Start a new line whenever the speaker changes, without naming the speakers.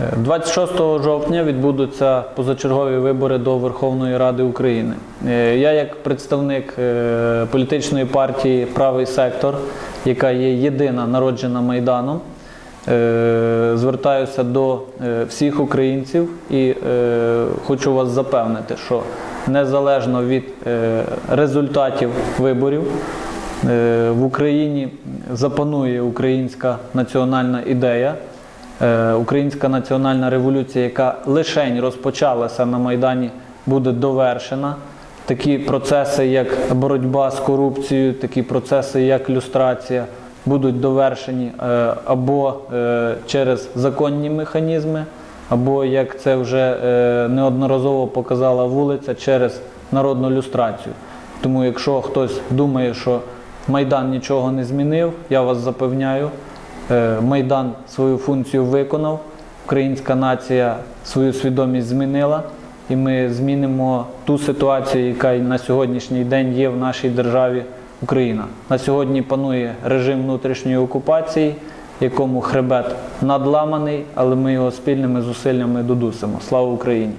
26 жовтня відбудуться позачергові вибори до Верховної Ради України. Е, Я, як представник е, політичної партії Правий сектор, яка є єдина народжена Майданом, е, звертаюся до е, всіх українців і е, хочу вас запевнити, що незалежно від е, результатів виборів е, в Україні запанує українська національна ідея. Е, Українська національна революція, яка лишень розпочалася на Майдані, буде довершена. Такі процеси, як боротьба з корупцією, такі процеси, як люстрація, будуть довершені е, або е, через законні механізми, або як це вже неодноразово показала вулиця, через народну люстрацію. Тому, якщо хтось думає, що Майдан нічого не змінив, я вас запевняю, Майдан свою функцію виконав, українська нація свою свідомість змінила, і ми змінимо ту ситуацію, яка на сьогоднішній день є в нашій державі Україна. На сьогодні панує режим внутрішньої окупації, якому хребет надламаний, але ми його спільними зусиллями додусимо. Слава Україні!